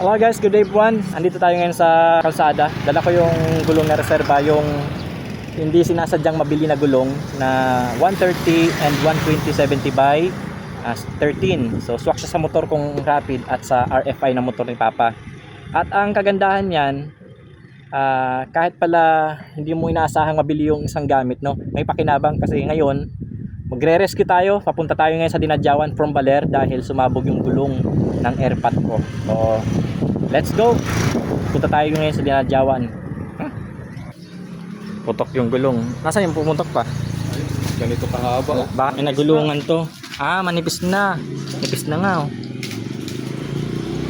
Hello guys, good day everyone. Andito tayo ngayon sa kalsada. Dala ko yung gulong na reserva, yung hindi sinasadyang mabili na gulong na 130 and 120/70 by ah, 13. So swak siya sa motor kong rapid at sa RFI na motor ni Papa. At ang kagandahan niyan, ah, kahit pala hindi mo inaasahang mabili yung isang gamit, no? May pakinabang kasi ngayon magre-rescue tayo. Papunta tayo ngayon sa Dinadjawan from Baler dahil sumabog yung gulong ng airpat ko. So, let's go. Punta tayo ngayon sa Dinadjawan. Huh? Putok yung gulong. Nasaan yung pumutok pa? Ganito kahaba. oh. Baka may nagulungan to. Ah, manipis na. Nipis na nga oh.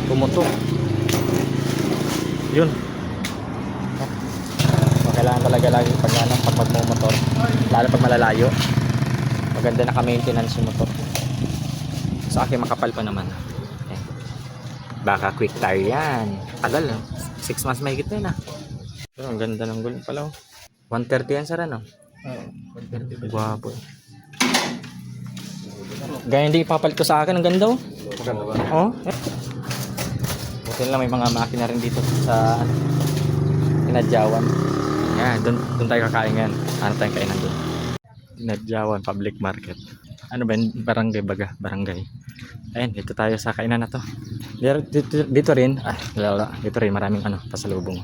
Pumutok. Yun. So, kailangan talaga lagi pag pag magmumotor. Lalo pag malalayo. Maganda naka-maintenance yung motor. Sa akin makapal pa naman. Eh. Baka quick tire yan. Tagal. 6 months may na yun ah. Pero ang ganda ng gulong pala oh. 130 yan sir ano? Gwapo. Ganyan din ipapalit ko sa akin. Ang ganda oh. Maganda ba? Oh. Buti lang may mga makina rin dito sa ano, Tinadyawan. Yeah, doon doon tayo kakain ngayon. Ano tayong kainan doon? Tinadyawan Public Market. Ano ba yun? Barangay baga, barangay. Ayun, dito tayo sa kainan na to. Dito, dito, dito rin, ah, wala, dito rin maraming ano, pasalubong.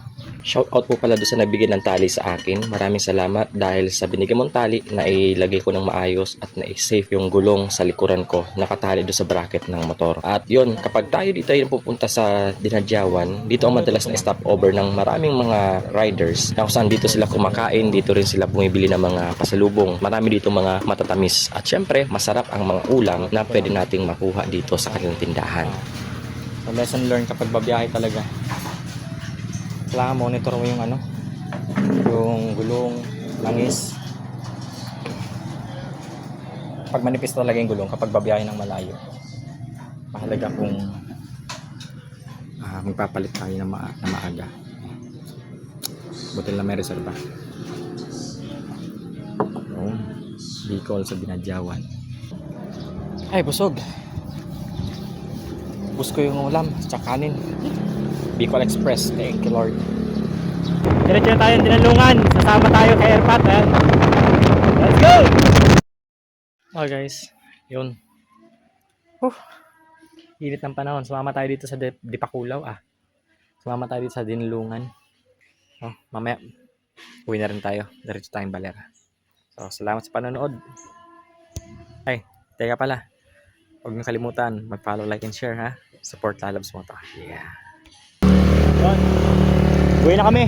Shout out po pala doon sa nagbigay ng tali sa akin. Maraming salamat dahil sa binigay mong tali na ilagay ko ng maayos at na-safe yung gulong sa likuran ko nakatali doon sa bracket ng motor. At yun, kapag tayo dito ay pupunta sa Dinadyawan, dito ang madalas na stopover ng maraming mga riders na saan dito sila kumakain, dito rin sila bumibili ng mga pasalubong. Marami dito mga matatamis. At syempre, masarap ang mga ulam na pwede nating makuha dito sa kanilang tindahan. So lesson learned kapag babiyahe talaga. Kailangan monitor mo yung ano, yung gulong, langis. Pag manipis talaga yung gulong kapag babiyahe ng malayo. Mahalaga kung ah, magpapalit tayo na, ma- na maaga. Buti lang may reserva. Oh, Bicol sa Binadyawan. Ay, busog. Bus ko yung ulam, tsaka kanin. Bicol Express. Thank you, Lord. Diretso na tayo dinalungan. Sasama tayo kay Airpat. Ayan. Let's go! Okay guys, yun. Huh. Init ng panahon. Sumama tayo dito sa Dip- Dipakulaw. Ah. Sumama tayo dito sa Dinlungan. Oh, mamaya, uwi na rin tayo. Diretso tayong Balera. So, salamat sa panonood. Ay, teka pala. Huwag niyo kalimutan, mag-follow, like, and share ha. Support Lalabs Moto. Yeah. Uwi na kami.